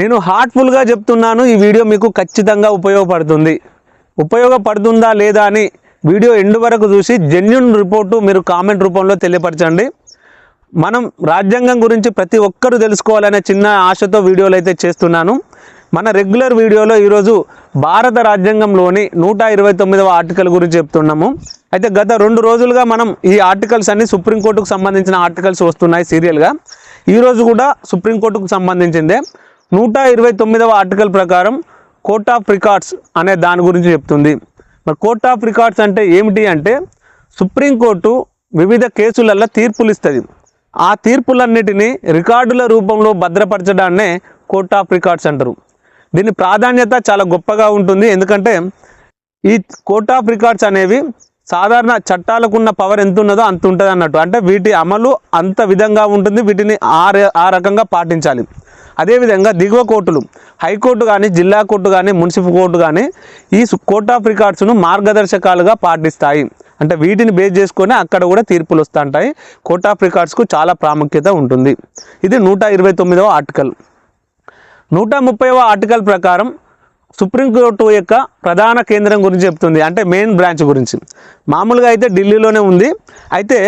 నేను హార్ట్ఫుల్గా చెప్తున్నాను ఈ వీడియో మీకు ఖచ్చితంగా ఉపయోగపడుతుంది. ఉపయోగపడుతుందా లేదా అని వీడియో ఎండు వరకు చూసి జెన్యున్ రిపోర్టు మీరు కామెంట్ రూపంలో తెలియపరచండి. మనం రాజ్యాంగం గురించి ప్రతి ఒక్కరూ తెలుసుకోవాలనే చిన్న ఆశతో వీడియోలు అయితే చేస్తున్నాను. మన రెగ్యులర్ వీడియోలో ఈరోజు భారత రాజ్యాంగంలోని నూట ఇరవై తొమ్మిదవ ఆర్టికల్ గురించి చెప్తున్నాము. అయితే గత రెండు రోజులుగా మనం ఈ ఆర్టికల్స్ అన్ని సుప్రీంకోర్టుకు సంబంధించిన ఆర్టికల్స్ వస్తున్నాయి సీరియల్గా ఈరోజు కూడా సుప్రీంకోర్టుకు సంబంధించిందే. నూట ఇరవై తొమ్మిదవ ఆర్టికల్ ప్రకారం కోర్ట్ ఆఫ్ రికార్డ్స్ అనే దాని గురించి చెప్తుంది. మరి కోర్ట్ ఆఫ్ రికార్డ్స్ అంటే ఏమిటి అంటే సుప్రీంకోర్టు వివిధ కేసులలో తీర్పులు ఇస్తుంది. ఆ తీర్పులన్నిటినీ రికార్డుల రూపంలో భద్రపరచడాన్నే కోర్ట్ ఆఫ్ రికార్డ్స్ అంటారు. దీని ప్రాధాన్యత చాలా గొప్పగా ఉంటుంది. ఎందుకంటే ఈ కోర్ట్ ఆఫ్ రికార్డ్స్ అనేవి సాధారణ చట్టాలకు ఉన్న పవర్ ఎంత ఉన్నదో అంత ఉంటుంది అన్నట్టు అంటే వీటి అమలు అంత విధంగా ఉంటుంది. వీటిని ఆ ఆ రకంగా పాటించాలి. అదేవిధంగా దిగువ కోర్టులు హైకోర్టు కానీ జిల్లా కోర్టు కానీ మున్సిపల్ కోర్టు కానీ ఈ కోర్ట్ ఆఫ్ రికార్డ్స్ను మార్గదర్శకాలుగా పాటిస్తాయి. అంటే వీటిని బేస్ చేసుకొని అక్కడ కూడా తీర్పులు వస్తుంటాయి. కోర్ట్ ఆఫ్ రికార్డ్స్కు చాలా ప్రాముఖ్యత ఉంటుంది. ఇది నూట ఇరవై తొమ్మిదవ ఆర్టికల్. నూట ముప్పైవ ఆర్టికల్ ప్రకారం సుప్రీంకోర్టు యొక్క ప్రధాన కేంద్రం గురించి చెప్తుంది. అంటే మెయిన్ బ్రాంచ్ గురించి. మామూలుగా అయితే ఢిల్లీలోనే ఉంది. అయితే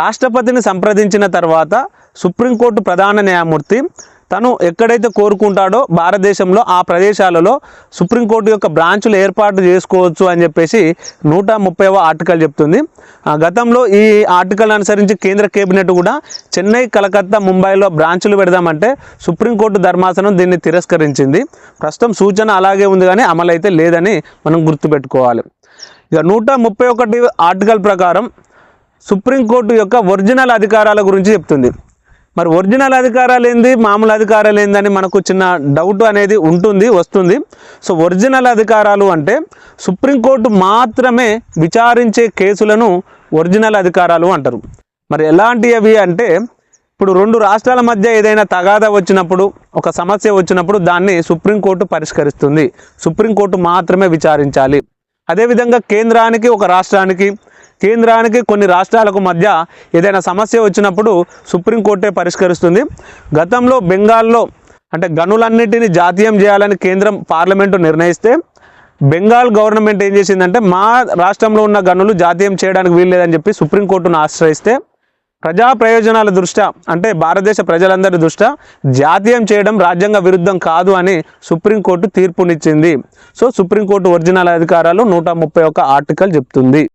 రాష్ట్రపతిని సంప్రదించిన తర్వాత సుప్రీంకోర్టు ప్రధాన న్యాయమూర్తి తను ఎక్కడైతే కోరుకుంటాడో భారతదేశంలో ఆ ప్రదేశాలలో సుప్రీంకోర్టు యొక్క బ్రాంచులు ఏర్పాటు చేసుకోవచ్చు అని చెప్పేసి నూట ముప్పైవ ఆర్టికల్ చెప్తుంది. ఆ గతంలో ఈ ఆర్టికల్ అనుసరించి కేంద్ర కేబినెట్ కూడా చెన్నై కలకత్తా ముంబైలో బ్రాంచులు పెడదామంటే సుప్రీంకోర్టు ధర్మాసనం దీన్ని తిరస్కరించింది. ప్రస్తుతం సూచన అలాగే ఉంది కానీ అమలు అయితే లేదని మనం గుర్తుపెట్టుకోవాలి. ఇక నూట ముప్పై ఒకటి ఆర్టికల్ ప్రకారం సుప్రీంకోర్టు యొక్క ఒరిజినల్ అధికారాల గురించి చెప్తుంది. మరి ఒరిజినల్ అధికారాలు ఏంది? మామూలు అధికారాలు ఏందని మనకు చిన్న డౌట్ అనేది ఉంటుంది వస్తుంది. సో ఒరిజినల్ అధికారాలు అంటే సుప్రీంకోర్టు మాత్రమే విచారించే కేసులను ఒరిజినల్ అధికారాలు అంటారు. మరి ఎలాంటివి అంటే ఇప్పుడు రెండు రాష్ట్రాల మధ్య ఏదైనా తగాదా వచ్చినప్పుడు ఒక సమస్య వచ్చినప్పుడు దాన్ని సుప్రీంకోర్టు పరిష్కరిస్తుంది. సుప్రీంకోర్టు మాత్రమే విచారించాలి. అదేవిధంగా కేంద్రానికి ఒక రాష్ట్రానికి కేంద్రానికి కొన్ని రాష్ట్రాలకు మధ్య ఏదైనా సమస్య వచ్చినప్పుడు సుప్రీంకోర్టే పరిష్కరిస్తుంది. గతంలో బెంగాల్లో అంటే గనులన్నింటినీ జాతీయం చేయాలని కేంద్రం పార్లమెంటు నిర్ణయిస్తే బెంగాల్ గవర్నమెంట్ ఏం చేసిందంటే మా రాష్ట్రంలో ఉన్న గనులు జాతీయం చేయడానికి వీల్లేదని చెప్పి సుప్రీంకోర్టును ఆశ్రయిస్తే ప్రజా ప్రయోజనాల దృష్ట్యా అంటే భారతదేశ ప్రజలందరి దృష్ట్యా జాతీయం చేయడం రాజ్యాంగ విరుద్ధం కాదు అని సుప్రీంకోర్టు తీర్పునిచ్చింది. సో సుప్రీంకోర్టు ఒరిజినల్ అధికారాలు నూట ముప్పై ఒక్క ఆర్టికల్ చెప్తుంది.